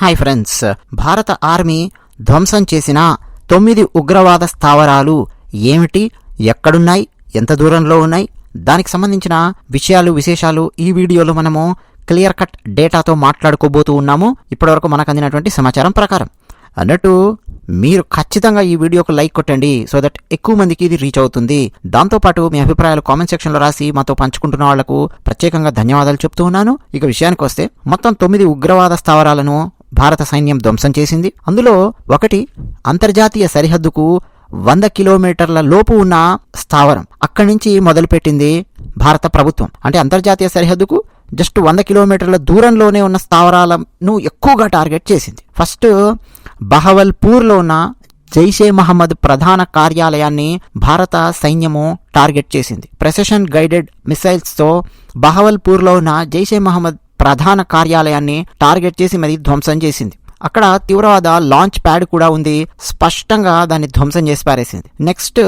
Hi friends. భారత army ధ్వంసం చేసిన తొమ్మిది ఉగ్రవాద స్థావరాలు ఏమిటి? ఎక్కడున్నాయి? ఎంత దూరంలో ఉన్నాయి? దానికి సంబంధించిన విషయాలు విశేషాలు ఈ వీడియోలో మనము క్లియర్ కట్ డేటాతో మాట్లాడుకోబోతూ ఉన్నాము. ఇప్పటివరకు మనకు అందినటువంటి సమాచారం ప్రకారం. అన్నట్టు మీరు ఖచ్చితంగా ఈ వీడియోకు లైక్ కొట్టండి సో దట్ ఎక్కువ మందికి ఇది రీచ్ అవుతుంది. దాంతోపాటు మీ అభిప్రాయాలు కామెంట్ సెక్షన్లో రాసి మాతో పంచుకుంటున్న వాళ్ళకు ప్రత్యేకంగా ధన్యవాదాలు చెప్తూ ఉన్నాను. ఇక విషయానికి వస్తే మొత్తం తొమ్మిది ఉగ్రవాద స్థావరాలను భారత సైన్యం ధ్వంసం చేసింది. అందులో ఒకటి అంతర్జాతీయ సరిహద్దుకు వంద కిలోమీటర్ల లోపు ఉన్న స్థావరం. అక్కడి నుంచి మొదలుపెట్టింది భారత ప్రభుత్వం. అంటే అంతర్జాతీయ సరిహద్దుకు జస్ట్ వంద కిలోమీటర్ల దూరంలోనే ఉన్న స్థావరాలను ఎక్కువగా టార్గెట్ చేసింది. ఫస్ట్ బహవల్పూర్లో ఉన్న జైషే మహమ్మద్ ప్రధాన కార్యాలయాన్ని భారత సైన్యము టార్గెట్ చేసింది. ప్రెసెషన్ గైడెడ్ మిసైల్స్తో బహవల్పూర్లో ఉన్న జైషే మహమ్మద్ ప్రధాన కార్యాలయాన్ని టార్గెట్ చేసి మరి ధ్వంసం చేసింది. అక్కడ తీవ్రవాద లాంచ్ ప్యాడ్ కూడా ఉంది. స్పష్టంగా దాన్ని ధ్వంసం చేసి పారేసింది. నెక్స్ట్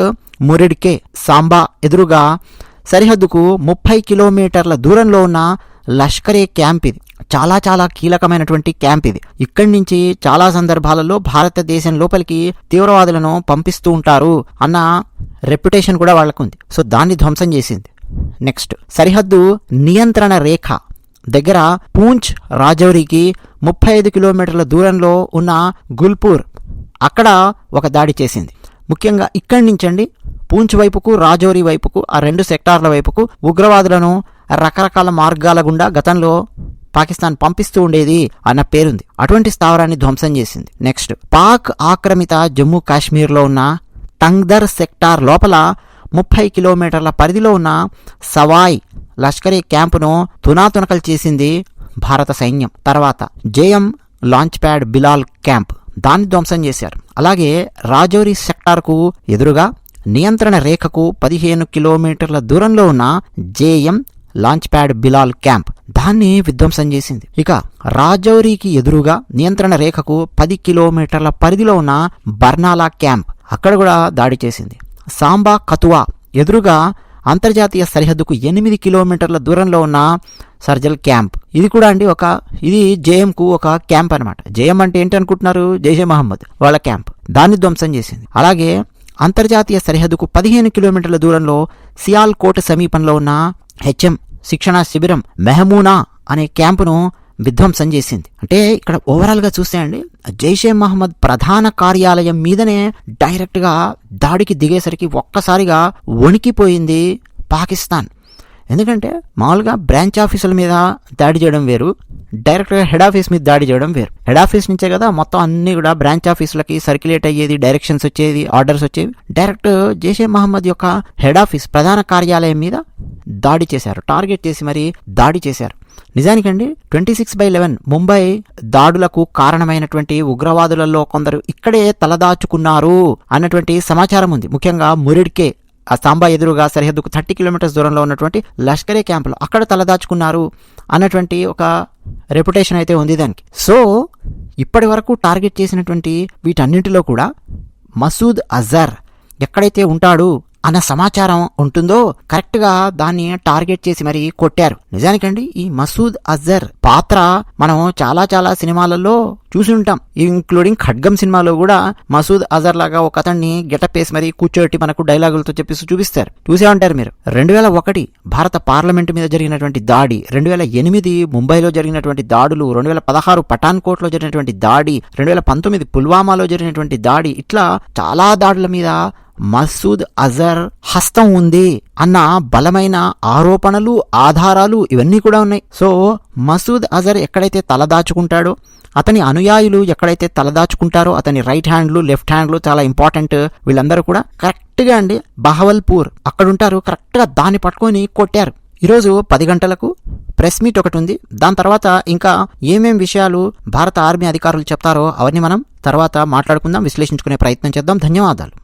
మురిడ్కే సాంబా ఎదురుగా సరిహద్దుకు ముప్పై కిలోమీటర్ల దూరంలో ఉన్న లష్కరే క్యాంప్ ఇది. చాలా చాలా కీలకమైనటువంటి క్యాంప్ ఇది. ఇక్కడి నుంచి చాలా సందర్భాలలో భారతదేశం లోపలికి తీవ్రవాదులను పంపిస్తూ ఉంటారు అన్న రెప్యుటేషన్ కూడా వాళ్ళకుంది. సో దాన్ని ధ్వంసం చేసింది. నెక్స్ట్ సరిహద్దు నియంత్రణ రేఖ. దగ్గర పూంచ్ రాజౌరికి ముప్పై ఐదు కిలోమీటర్ల దూరంలో ఉన్న గుల్పూర్. అక్కడ ఒక దాడి చేసింది. ముఖ్యంగా ఇక్కడి నుంచండి. పూంచ్ వైపుకు రాజౌరి వైపుకు ఆ రెండు సెక్టార్ల వైపుకు ఉగ్రవాదులను రకరకాల మార్గాల గుండా గతంలో పాకిస్తాన్ పంపిస్తూ ఉండేది అన్న పేరుంది. అటువంటి స్థావరాన్ని ధ్వంసం చేసింది. నెక్స్ట్ పాక్ ఆక్రమిత జమ్మూ కాశ్మీర్లో ఉన్న తంగ్దర్ సెక్టార్ లోపల ముప్పై కిలోమీటర్ల పరిధిలో ఉన్న సవాయ్ లష్కరీ క్యాంపును తునాతునకలు చేసింది భారత సైన్యం. తర్వాత JM launch pad Bilal camp. దాన్ని ధ్వంసం చేశారు. అలాగే రాజౌరి సెక్టార్కు ఎదురుగా నియంత్రణ రేఖకు పదిహేను కిలోమీటర్ల దూరంలో ఉన్న JM launch pad Bilal camp. దాన్ని విధ్వంసం చేసింది. ఇక రాజౌరికి ఎదురుగా నియంత్రణ రేఖకు పది కిలోమీటర్ల పరిధిలో ఉన్న బర్నాలా క్యాంప్. అక్కడ కూడా దాడి చేసింది. సాంబా కతువా ఎదురుగా అంతర్జాతీయ సరిహద్దుకు ఎనిమిది కిలోమీటర్ల దూరంలో ఉన్న సర్జల్ క్యాంప్. ఇది కూడా అండి ఒక ఇది జేఎంకు ఒక క్యాంప్ అనమాట జేఎం అంటే ఏంటి అనుకుంటున్నారు? జైషే మహమ్మద్ వాళ్ళ క్యాంప్. దాన్ని ధ్వంసం చేసింది. అలాగే అంతర్జాతీయ సరిహద్దుకు పదిహేను కిలోమీటర్ల దూరంలో సియాల్ కోట సమీపంలో ఉన్న హెచ్ఎం శిక్షణ శిబిరం మెహమూనా అనే క్యాంపును విధ్వంసం చేసింది. అంటే ఇక్కడ ఓవరాల్గా చూస్తే అండి జైషే మహమ్మద్ ప్రధాన కార్యాలయం మీదనే డైరెక్ట్గా దాడికి దిగేసరికి ఒక్కసారిగా వణికిపోయింది పాకిస్తాన్. ఎందుకంటే మామూలుగా బ్రాంచ్ ఆఫీసుల మీద దాడి చేయడం వేరు డైరెక్ట్గా హెడ్ ఆఫీస్ మీద దాడి చేయడం వేరు. హెడ్ ఆఫీస్ నుంచే కదా మొత్తం అన్ని కూడా బ్రాంచ్ ఆఫీసులకి సర్క్యులేట్ అయ్యేది డైరెక్షన్స్ వచ్చేది ఆర్డర్స్ వచ్చేవి. డైరెక్ట్ జైషే మహమ్మద్ యొక్క హెడ్ ఆఫీస్ ప్రధాన కార్యాలయం మీద దాడి చేశారు. టార్గెట్ చేసి మరి దాడి చేశారు. నిజానికండి twenty six by eleven Mumbai దాడులకు కారణమైనటువంటి ఉగ్రవాదులలో కొందరు ఇక్కడే తలదాచుకున్నారు అన్నటువంటి సమాచారం ఉంది. ముఖ్యంగా మురిడ్కే ఆ సాంబా ఎదురుగా సరిహద్దుకు థర్టీ కిలోమీటర్స్ దూరంలో ఉన్నటువంటి లష్కరే క్యాంపులో అక్కడ తలదాచుకున్నారు అన్నటువంటి ఒక రెప్యుటేషన్ అయితే ఉంది దానికి. సో ఇప్పటి వరకు టార్గెట్ చేసినటువంటి వీటన్నింటిలో కూడా మసూద్ అజర్ ఎక్కడైతే ఉంటాడు అన్న సమాచారం ఉంటుందో కరెక్ట్గా దాన్ని టార్గెట్ చేసి మరి కొట్టారు. నిజానికండి ఈ మసూద్ అజర్ పాత్ర మనం చాలా చాలా సినిమాలలో చూసి ఉంటాం. ఇంక్లూడింగ్ ఖడ్గం సినిమాలో కూడా మసూద్ అజర్ లాగా ఒక అతన్ని గెటప్ వేసి మరి కూర్చోటి మనకు డైలాగులతో చెప్పేసి చూపిస్తారు. చూసే ఉంటారు మీరు. రెండు వేల ఒకటి భారత పార్లమెంట్ మీద జరిగినటువంటి దాడి రెండు వేల ఎనిమిది ముంబైలో జరిగినటువంటి దాడులు రెండు వేల పదహారు పఠాన్కోట్లో జరిగినటువంటి దాడి రెండు వేల పంతొమ్మిది పుల్వామాలో జరిగినటువంటి దాడి ఇట్లా చాలా దాడుల మీద మసూద్ అజర్ హస్తం ఉంది అన్న బలమైన ఆరోపణలు ఆధారాలు ఇవన్నీ కూడా ఉన్నాయి. సో మసూద్ అజర్ ఎక్కడైతే తలదాచుకుంటాడో అతని అనుయాయులు ఎక్కడైతే తలదాచుకుంటారో అతని రైట్ హ్యాండ్లు లెఫ్ట్ హ్యాండ్లు చాలా ఇంపార్టెంట్ వీళ్ళందరూ కూడా కరెక్ట్గా అండి. బహవల్పూర్ అక్కడుంటారు కరెక్ట్గా దాన్ని పట్టుకొని కొట్టారు. ఈరోజు పది గంటలకు ప్రెస్ మీట్ ఒకటి ఉంది. దాని తర్వాత ఇంకా ఏమేం విషయాలు భారత ఆర్మీ అధికారులు చెప్తారో అవన్నీ మనం తర్వాత మాట్లాడుకుందాం విశ్లేషించుకునే ప్రయత్నం చేద్దాం. ధన్యవాదాలు.